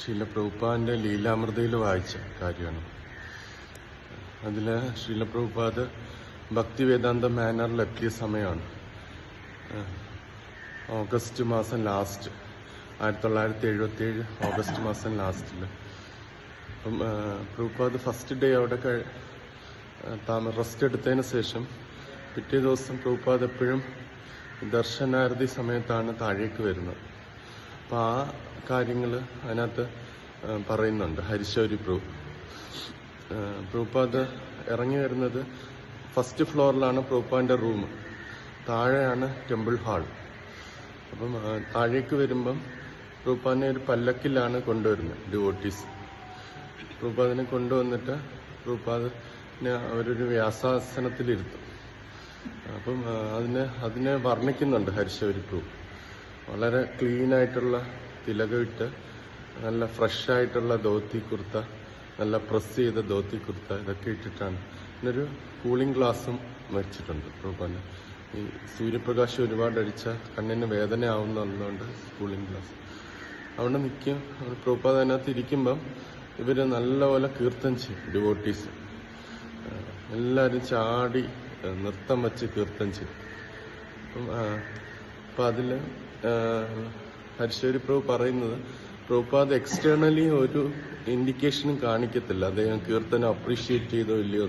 ശീലപ്രഭുപാദിന്റെ ലീലാമൃതയിൽ വായിച്ച കാര്യമാണ്. അതിൽ ശീലപ്രഭുപാദ് ഭക്തിവേദാന്ത മാനറിലെത്തിയ സമയമാണ്. ഓഗസ്റ്റ് മാസം ലാസ്റ്റ് ആയിരത്തി തൊള്ളായിരത്തി എഴുപത്തി ഏഴ് ഓഗസ്റ്റ് മാസം ലാസ്റ്റിൽ അപ്പം പ്രഭുപാദ് ഫസ്റ്റ് ഡേ അവിടെ താമ റെസ്റ്റ് എടുത്തതിന് ശേഷം പിറ്റേ ദിവസം പ്രഭുപാദ് എപ്പോഴും ദർശനാരതി സമയത്താണ് താഴേക്ക് വരുന്നത്. അപ്പം ആ കാര്യങ്ങൾ അതിനകത്ത് പറയുന്നുണ്ട്. ഹരിശൗരി പ്രൂ ആ, ഇറങ്ങി വരുന്നത് ഫസ്റ്റ് ഫ്ലോറിലാണ് പ്രൂപ്പാന്റെ റൂം താഴെയാണ് ടെമ്പിൾ ഹാൾ അപ്പം താഴേക്ക് വരുമ്പം പ്രൂപ്പാനെ ഒരു പല്ലക്കിലാണ് കൊണ്ടുവരുന്നത് ഡിവോട്ടീസ് പ്രൂപ്പാദിനെ കൊണ്ടുവന്നിട്ട് പ്രൂപ്പാദിനെ അവരൊരു വ്യാസാസനത്തിലിരുത്തും. അപ്പം അതിനെ അതിനെ വർണിക്കുന്നുണ്ട് ഹരിശൗരി പ്രഭു. വളരെ ക്ലീൻ ആയിട്ടുള്ള തിലകമിട്ട് നല്ല ഫ്രഷ് ആയിട്ടുള്ള ധോത്തി കുർത്ത നല്ല പ്രസ് ചെയ്ത ധോത്തി കുർത്ത ഇതൊക്കെ ഇട്ടിട്ടാണ്. പിന്നൊരു കൂളിംഗ് ഗ്ലാസും വെച്ചിട്ടുണ്ട് പ്രഭുപാദിന്. ഈ സൂര്യപ്രകാശം ഒരുപാട് അടിച്ച കണ്ണിന് വേദന ആവുന്നുള്ളതുകൊണ്ട് കൂളിംഗ് ഗ്ലാസ് അവിടെ നിൽക്കും. പ്രഭുപാദ് അതിനകത്ത് ഇരിക്കുമ്പം ഇവർ നല്ലപോലെ കീർത്തനം ചെയ്യും ഡിവോട്ടീസ് എല്ലാവരും ചാടി നൃത്തം വെച്ച് കീർത്തനം ചെയ്യും. അപ്പം അപ്പം അതിൽ ആ, ഹരിശേരി പ്രഭു പറയുന്നത് പ്രഭുപാദ് എക്സ്റ്റേണലി ഒരു ഇൻഡിക്കേഷനും കാണിക്കത്തില്ല. അദ്ദേഹം കീർത്തനം അപ്രീഷിയേറ്റ് ചെയ്തോ ഇല്ലയോ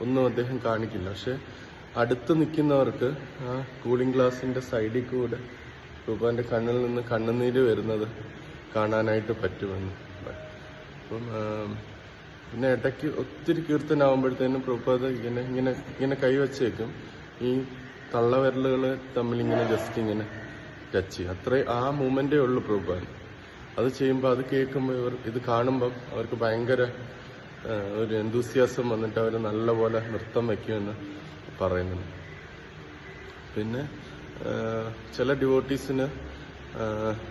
ഒന്നും അദ്ദേഹം കാണിക്കില്ല. പക്ഷെ അടുത്ത് നിൽക്കുന്നവർക്ക് ആ കൂളിംഗ് ഗ്ലാസിന്റെ സൈഡിൽ കൂടെ പ്രഭുപാദിന്റെ കണ്ണിൽ നിന്ന് കണ്ണുനീര് വരുന്നത് കാണാനായിട്ട് പറ്റുമെന്ന്. അപ്പം പിന്നെ ഇടയ്ക്ക് ഒത്തിരി കീർത്തനാവുമ്പോഴത്തേനും പ്രഭുപാദ് ഇങ്ങനെ ഇങ്ങനെ ഇങ്ങനെ കൈവച്ചേക്കും ഈ തള്ളവിരലുകൾ തമ്മിൽ ഇങ്ങനെ ജസ്റ്റ് ഇങ്ങനെ ടച്ച് അത്രേ ആ മൂമെന്റേ ഉള്ളൂ പ്രഭുപാദ് അത് ചെയ്യുമ്പോൾ അത് കേൾക്കുമ്പോൾ ഇവർ ഇത് കാണുമ്പം അവർക്ക് ഭയങ്കര ഒരു എന്തൂസിയാസം വന്നിട്ട് അവർ നല്ലപോലെ നൃത്തം വയ്ക്കുമെന്ന് പറയുന്നുണ്ട്. പിന്നെ ചില ഡിവോട്ടീസിന്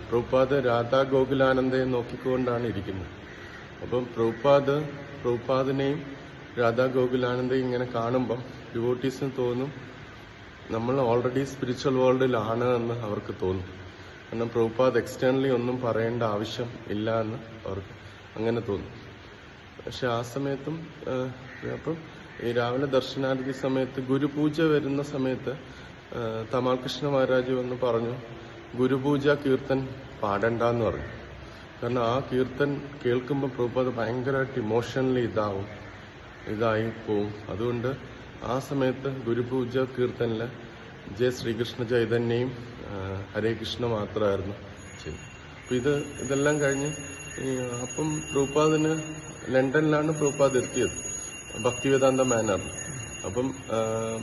പ്രഭുപാദ് രാധാ ഗോകുലാനന്ദയെ നോക്കിക്കൊണ്ടാണ് ഇരിക്കുന്നത്. അപ്പം പ്രഭുപാദ് പ്രഭുപാദിനെയും രാധാ ഗോകുലാനന്ദയും ഇങ്ങനെ കാണുമ്പം ഡിവോട്ടീസിന് തോന്നും നമ്മൾ ഓൾറെഡി സ്പിരിച്വൽ വേൾഡിലാണ് എന്ന് അവർക്ക് തോന്നും. കാരണം പ്രഭുപാദ് എക്സ്റ്റേണലി ഒന്നും പറയേണ്ട ആവശ്യം ഇല്ല എന്ന് അവർക്ക് അങ്ങനെ തോന്നും. പക്ഷെ ആ സമയത്തും അപ്പം ഈ രാവിലെ ദർശനാരതി സമയത്ത് ഗുരുപൂജ വരുന്ന സമയത്ത് തമാൽ കൃഷ്ണ മഹാരാജ് വന്ന് പറഞ്ഞു ഗുരുപൂജ കീർത്തൻ പാടണ്ടെന്ന് പറഞ്ഞു. കാരണം ആ കീർത്തൻ കേൾക്കുമ്പോൾ പ്രഭുപാദ് ഭയങ്കരമായിട്ട് ഇമോഷണലി ഇതാവും ഇതായി പോവും. അതുകൊണ്ട് ആ സമയത്ത് ഗുരുപൂജ കീർത്തനിൽ ജയ ശ്രീകൃഷ്ണ ചൈതന്യയും ഹരേ കൃഷ്ണ മാത്രമായിരുന്നു ചെയ്യുന്നത് അപ്പൊ ഇത് ഇതെല്ലാം കഴിഞ്ഞ് അപ്പം പ്രൂപ്പാദിന് ലണ്ടനിലാണ് പ്രൂപ്പാദ് എത്തിയത്. ഭക്തിവേദാന്ത മാനറിൽ അപ്പം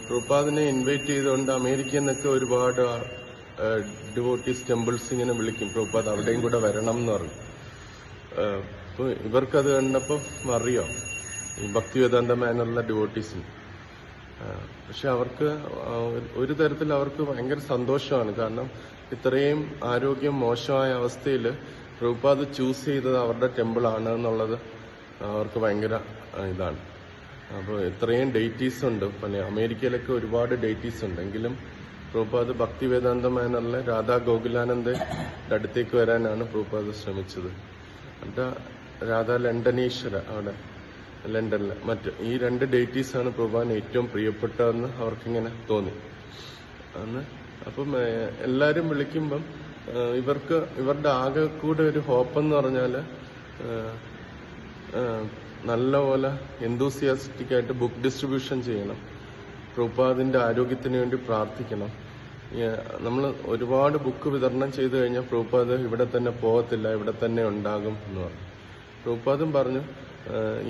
പ്രൂപ്പാദിനെ ഇൻവൈറ്റ് ചെയ്തുകൊണ്ട് അമേരിക്കയിൽ നിന്നൊക്കെ ഒരുപാട് ഡിവോട്ടീസ് ടെമ്പിൾസ് ഇങ്ങനെ വിളിക്കും. പ്രൂപ്പാദ് അവിടെയും കൂടെ വരണം എന്ന് പറഞ്ഞു. ആഹ് അപ്പൊ ഇവർക്കത് കണ്ടപ്പോൾ അറിയാം. ഈ ഭക്തിവേദാന്ത മാനറിലെ ഡിവോട്ടീസിന് പക്ഷെ അവർക്ക് ഒരു തരത്തിൽ അവർക്ക് ഭയങ്കര സന്തോഷമാണ്. കാരണം ഇത്രയും ആരോഗ്യം മോശമായ അവസ്ഥയിൽ പ്രഭുപാദ് ചൂസ് ചെയ്തത് അവരുടെ ടെമ്പിൾ ആണ് എന്നുള്ളത് അവർക്ക് ഭയങ്കര ഇതാണ്. അപ്പോൾ ഇത്രയും ഡേറ്റീസ് ഉണ്ട്. പിന്നെ അമേരിക്കയിലൊക്കെ ഒരുപാട് ഡേറ്റീസ് ഉണ്ട്. എങ്കിലും പ്രഭുപാദ് ഭക്തിവേദാന്ത മേനറിലെ രാധാ ഗോകുലാനന്ദന്റെ അടുത്തേക്ക് വരാനാണ് പ്രഭുപാദ് ശ്രമിച്ചത്. എന്നിട്ട് രാധാ ലണ്ടനീശ്വര അവിടെ ലണ്ടനിലെ. മറ്റ് ഈ രണ്ട് ഡേറ്റീസ് ആണ് പ്രഭുപാദിന് ഏറ്റവും പ്രിയപ്പെട്ടതെന്ന് അവർക്കിങ്ങനെ തോന്നി. അന്ന് അപ്പം എല്ലാവരും വിളിക്കുമ്പം ഇവർക്ക് ഇവരുടെ ആകെ കൂടെ ഒരു ഹോപ്പെന്ന് ഏഹ്, നല്ലപോലെ എന്തൂസിയാസ്റ്റിക് ആയിട്ട് ബുക്ക് ഡിസ്ട്രിബ്യൂഷൻ ചെയ്യണം. പ്രഭുപാദിന്റെ ആരോഗ്യത്തിന് വേണ്ടി പ്രാർത്ഥിക്കണം. നമ്മൾ ഒരുപാട് ബുക്ക് വിതരണം ചെയ്തു കഴിഞ്ഞാൽ പ്രഭുപാദ് ഇവിടെ തന്നെ പോകത്തില്ല ഇവിടെ തന്നെ ഉണ്ടാകും എന്ന് പറഞ്ഞു. പ്രഭുപാദും പറഞ്ഞു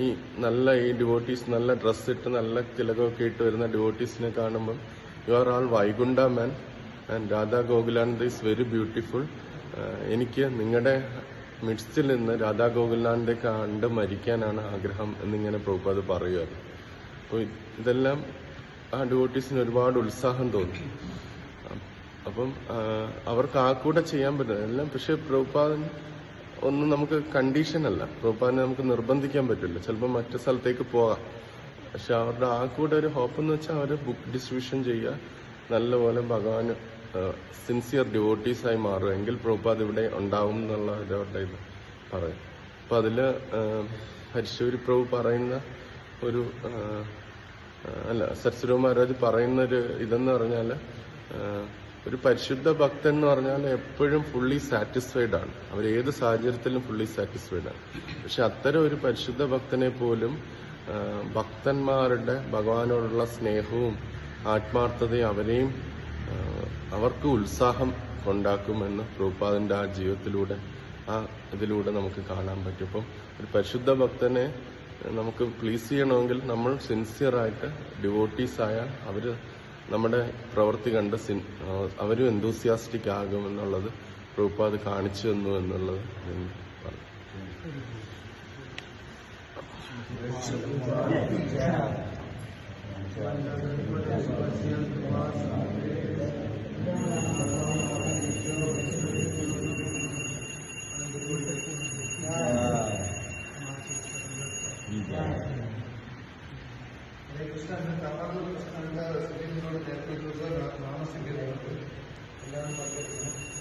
ഈ നല്ല ഈ ഡിവോട്ടീസ് നല്ല ഡ്രസ്സ് ഇട്ട് നല്ല തിലകമൊക്കെ ഇട്ട് വരുന്ന ഡിവോട്ടീസിനെ കാണുമ്പം you are all Vaikunta man and Radha Gokulananda is very beautiful എനിക്ക് നിങ്ങളുടെ മിഡ്സിൽ നിന്ന് രാധാ ഗോകുലാനന്ദെ കണ്ട് മരിക്കാനാണ് ആഗ്രഹം എന്നിങ്ങനെ പ്രഭുപാദ് പറയുമായിരുന്നു അപ്പോൾ ഇതെല്ലാം ആ ഡിവോട്ടീസിന് ഒരുപാട് ഉത്സാഹം തോന്നി. അപ്പം അവർക്ക് ആ കൂടെ ചെയ്യാൻ പറ്റും എല്ലാം പക്ഷെ പ്രഭുപാദൻ ഒന്നും നമുക്ക് കണ്ടീഷൻ അല്ല. പ്രോപ്പാനെ നമുക്ക് നിർബന്ധിക്കാൻ പറ്റില്ല. ചിലപ്പോൾ മറ്റു സ്ഥലത്തേക്ക് പോകാം പക്ഷെ അവരുടെ ആ കൂടെ ഒരു ഹോപ്പ് എന്ന് വെച്ചാൽ അവർ ബുക്ക് ഡിസ്ട്രിബ്യൂഷൻ ചെയ്യുക. നല്ലപോലെ ഭഗവാന് സിൻസിയർ ഡിവോട്ടീസായി മാറുക. എങ്കിൽ പ്രഭുപാദ് ഇവിടെ ഉണ്ടാവും എന്നുള്ള അവരുടെ ഇത് പറയും. അപ്പൊ അതിൽ ഹരിശൂരി പ്രഭു പറയുന്ന ഒരു അല്ല മഹാരാജ് പറയുന്ന ഒരു ഇതെന്ന് പറഞ്ഞാൽ ഒരു പരിശുദ്ധ ഭക്തൻ എന്ന് പറഞ്ഞാൽ എപ്പോഴും ഫുള്ളി സാറ്റിസ്ഫൈഡ് ആണ്. അവർ ഏത് സാഹചര്യത്തിലും ഫുള്ളി സാറ്റിസ്ഫൈഡ് ആണ്. പക്ഷെ അത്തരം ഒരു പരിശുദ്ധ ഭക്തനെ പോലും ഭക്തന്മാരുടെ ഭഗവാനോടുള്ള സ്നേഹവും ആത്മാർത്ഥതയും അവരെയും അവർക്ക് ഉത്സാഹം ഉണ്ടാക്കുമെന്ന് പ്രഭുപാദിന്റെ ആ ജീവിതത്തിലൂടെ ആ ഇതിലൂടെ നമുക്ക് കാണാൻ പറ്റും. അപ്പം ഒരു പരിശുദ്ധ ഭക്തനെ നമുക്ക് പ്ലീസ് ചെയ്യണമെങ്കിൽ നമ്മൾ സിൻസിയറായിട്ട് ഡിവോട്ടീസ് ആയാൽ അവർ നമ്മുടെ പ്രവൃത്തി കണ്ട് സിൻ- അവരും എന്തൂസിയാസ്റ്റിക് ആകുമെന്നുള്ളത് അത് കാണിച്ചു തന്നു എന്നുള്ളത് പറഞ്ഞു. ഹരേ കൃഷ്ണ प्रोड्यूसर रामा सिंह के नाम से